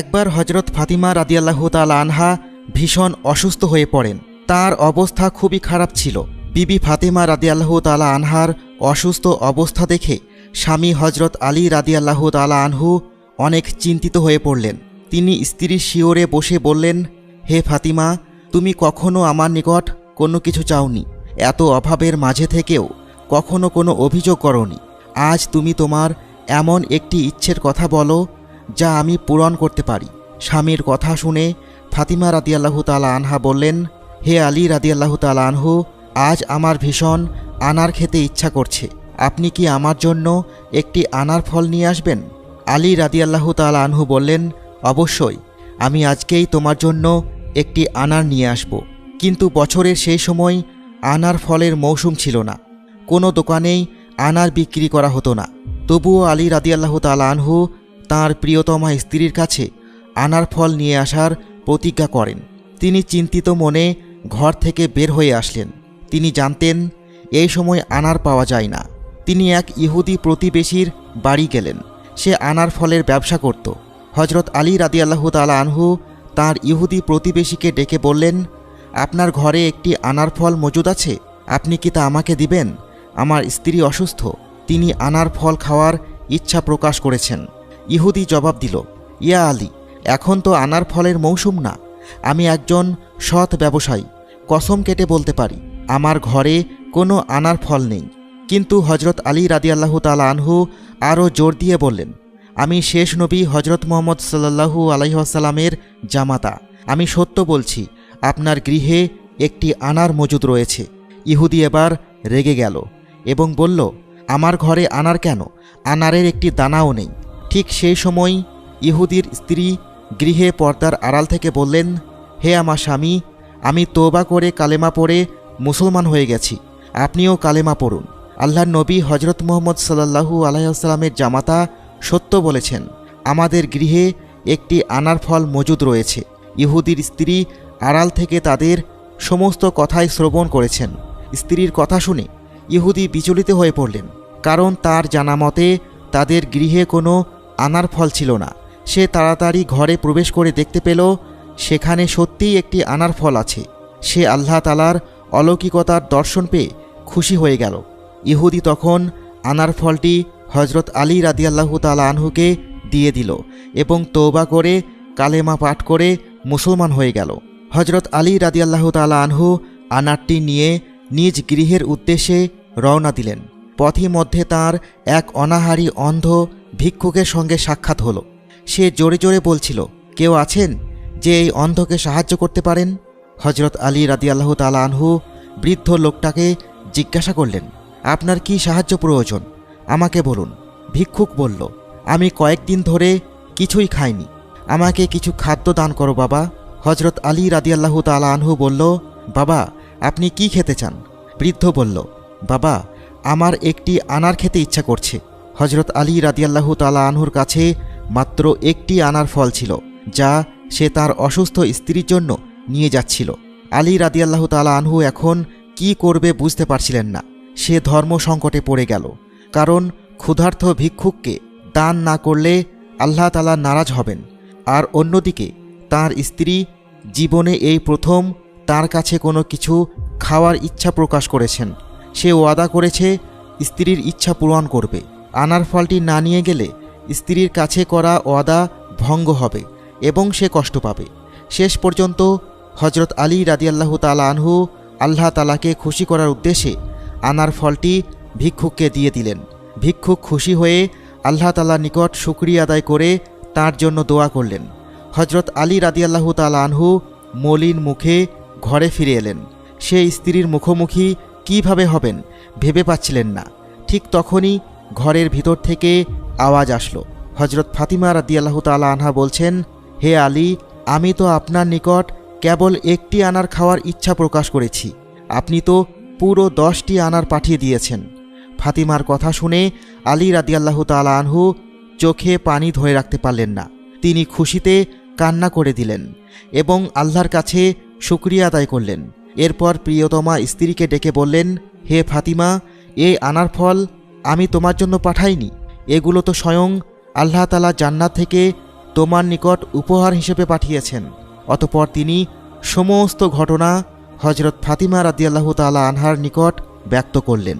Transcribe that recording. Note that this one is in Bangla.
একবার হজরত ফাতিমা রাদিয়াল্লাহ তালা আনহা ভীষণ অসুস্থ হয়ে পড়েন। তার অবস্থা খুবই খারাপ ছিল। বিবি ফাতিমা রাদিয়াল্লাহ তালা আনহার অসুস্থ অবস্থা দেখে স্বামী হজরত আলী রাদিয়াল্লাহ তালা আনহু অনেক চিন্তিত হয়ে পড়লেন। তিনি স্ত্রীর শিওরে বসে বললেন, হে ফাতিমা, তুমি কখনো আমার নিকট কোনো কিছু চাওনি। এত অভাবের মাঝে থেকেও কখনো কোনো অভিযোগ করনি। আজ তুমি তোমার এমন একটি ইচ্ছের কথা বলো যা আমি পূরণ করতে পারি। স্বামীর কথা শুনে ফাতিমা রাদিয়াল্লাহু তালা আনহা বললেন, হে আলী রাদিয়াল্লাহু তালা আনহু, আজ আমার ভীষণ আনার খেতে ইচ্ছা করছে। আপনি কি আমার জন্য একটি আনার ফল নিয়ে আসবেন? আলী রাদিয়াল্লাহু তালা আনহু বললেন, অবশ্যই। আমি আজকেই তোমার জন্য একটি আনার নিয়ে আসব। কিন্তু বছরের সেই সময় আনার ফলের মৌসুম ছিল না। কোনো দোকানেই আনার বিক্রি করা হতো না। তবুও আলী রাদিয়াল্লাহু তালা আনহু তাঁর প্রিয়তমা স্ত্রীর কাছে আনার ফল নিয়ে আসার প্রতিজ্ঞা করেন। তিনি চিন্তিত মনে ঘর থেকে বের হয়ে আসলেন। তিনি জানতেন, এই সময় আনার পাওয়া যায় না। তিনি এক ইহুদি প্রতিবেশীর বাড়ি গেলেন। সে আনার ফলের ব্যবসা করত। হজরত আলী রাদিয়াল্লাহু তালা আনহু তার ইহুদি প্রতিবেশীকে ডেকে বললেন, আপনার ঘরে একটি আনার ফল মজুদ আছে? আপনি কি তা আমাকে দিবেন? আমার স্ত্রী অসুস্থ। তিনি আনার ফল খাওয়ার ইচ্ছা প্রকাশ করেছেন। ইহুদি জবাব দিল, ইয়া আলী, এখন তো আনার ফলের মৌসুম না। আমি একজন সৎ ব্যবসায়ী, কসম কেটে বলতে পারি, আমার ঘরে কোনো আনার ফল নেই। কিন্তু হজরত আলী রাদিয়াল্লাহু তালা আনহু আরও জোর দিয়ে বললেন, আমি শেষ নবী হজরত মোহাম্মদ সাল্লাহু আলাইসাল্লামের জামাতা। আমি সত্য বলছি, আপনার গৃহে একটি আনার মজুদ রয়েছে। ইহুদি এবার রেগে গেল এবং বলল, আমার ঘরে আনার কেন? আনারের একটি দানাও নেই। ঠিক সেই সময় ইহুদির স্ত্রী গৃহে পর্দার আড়াল থেকে বললেন, হে আমার স্বামী, আমি তোবা করে কালেমা পড়ে মুসলমান হয়ে গেছি। আপনিও কালেমা পড়ুন। আল্লাহর নবী হজরত মোহাম্মদ সাল্লাহু আলাইসাল্লামের জামাতা সত্য বলেছেন, আমাদের গৃহে একটি আনার ফল মজুদ রয়েছে। ইহুদির স্ত্রী আড়াল থেকে তাদের সমস্ত কথাই শ্রবণ করেছেন। স্ত্রীর কথা শুনে ইহুদি বিচলিত হয়ে পড়লেন, কারণ তার জানা মতে তাদের গৃহে কোনো আনার ফল ছিল না। সে তাড়াতাড়ি ঘরে প্রবেশ করে দেখতে পেল, সেখানে সত্যিই একটি আনার ফল আছে। সে আল্লাহ তালার অলৌকিকতার দর্শন পেয়ে খুশি হয়ে গেল। ইহুদি তখন আনার ফলটি হজরত আলী রাদিয়াল্লাহু তালা আনহুকে দিয়ে দিল এবং তৌবা করে, কালেমা পাঠ করে মুসলমান হয়ে গেল। হজরত আলী রাদিয়াল্লাহু তালা আনহু আনারটি নিয়ে নিজ গৃহের উদ্দেশ্যে রওনা দিলেন। পথি মধ্যে তার এক অনাহারী অন্ধ ভিক্ষুকের সঙ্গে সাক্ষাৎ হলো। সে জোরে জোরে বলছিল, কেউ আছেন যে এই অন্ধকে সাহায্য করতে পারেন? হজরত আলী রাদিয়াল্লাহু তালা আনহু বৃদ্ধ লোকটাকে জিজ্ঞাসা করলেন, আপনার কি সাহায্য প্রয়োজন? আমাকে বলুন। ভিক্ষুক বলল, আমি কয়েকদিন ধরে কিছুই খাইনি। আমাকে কিছু খাদ্য দান করো বাবা। হজরত আলী রাদিয়াল্লাহু তালা আনহু বলল, বাবা, আপনি কি খেতে চান? বৃদ্ধ বলল, বাবা আমার একটি আনার খেতে ইচ্ছা করছে। হজরত আলী রাদিয়াল্লাহু তালা আনহুর কাছে মাত্র একটি আনার ফল ছিল, যা সে তার অসুস্থ স্ত্রীর জন্য নিয়ে যাচ্ছিল। আলী রাদিয়াল্লাহু তালা আনহু এখন কি করবে বুঝতে পারছিলেন না। সে ধর্ম সংকটে পড়ে গেল, কারণ ক্ষুধার্থ ভিক্ষুককে দান না করলে আল্লাহ তালা নারাজ হবেন। আর অন্যদিকে, তার স্ত্রী জীবনে এই প্রথম তার কাছে কোনো কিছু খাওয়ার ইচ্ছা প্রকাশ করেছেন। সে ওয়াদা করেছে, স্ত্রীর ইচ্ছা পূরণ করবে। আনার ফলটি না নিয়ে গেলে স্ত্রীর কাছে করা ওয়াদা ভঙ্গ হবে এবং সে কষ্ট পাবে। শেষ পর্যন্ত হজরত আলী রাদিয়াল্লাহু তালা আনহু আল্লাহ তালাকে খুশি করার উদ্দেশ্যে আনার ফলটি ভিক্ষুককে দিয়ে দিলেন। ভিক্ষুক খুশি হয়ে আল্লাহ তালার নিকট শুক্রিয়া আদায় করে তার জন্য দোয়া করলেন। হজরত আলী রাদিয়াল্লাহু তালা আনহু মলিন মুখে ঘরে ফিরে এলেন। সে স্ত্রীর মুখোমুখি কীভাবে হবেন ভেবে পাচ্ছিলেন না। ঠিক তখনই ঘরের ভিতর থেকে আওয়াজ আসলো। হজরত ফাতিমা রাদিয়াল্লাহু তালা আনহা বলছেন, হে আলী, আমি তো আপনার নিকট কেবল একটি আনার খাওয়ার ইচ্ছা প্রকাশ করেছি। আপনি তো পুরো দশটি আনার পাঠিয়ে দিয়েছেন। ফাতিমার কথা শুনে আলী রাদিয়াল্লাহু তালা আনহু চোখে পানি ধরে রাখতে পারলেন না। তিনি খুশিতে কান্না করে দিলেন এবং আল্লাহর কাছে শুক্রিয়া আদায় করলেন। এরপর প্রিয়তমা স্ত্রীকে ডেকে বললেন, হে ফাতিমা এই আনার ফল আমি তোমার জন্য পাঠাইনি। এগুলো তো স্বয়ং আল্লাহ তালা জান্নাত থেকে তোমার নিকট উপহার হিসেবে পাঠিয়েছেন। অতপর তিনি সমস্ত ঘটনা হজরত ফাতিমা রাদিয়াল্লাহ তালা আনহার নিকট ব্যক্ত করলেন।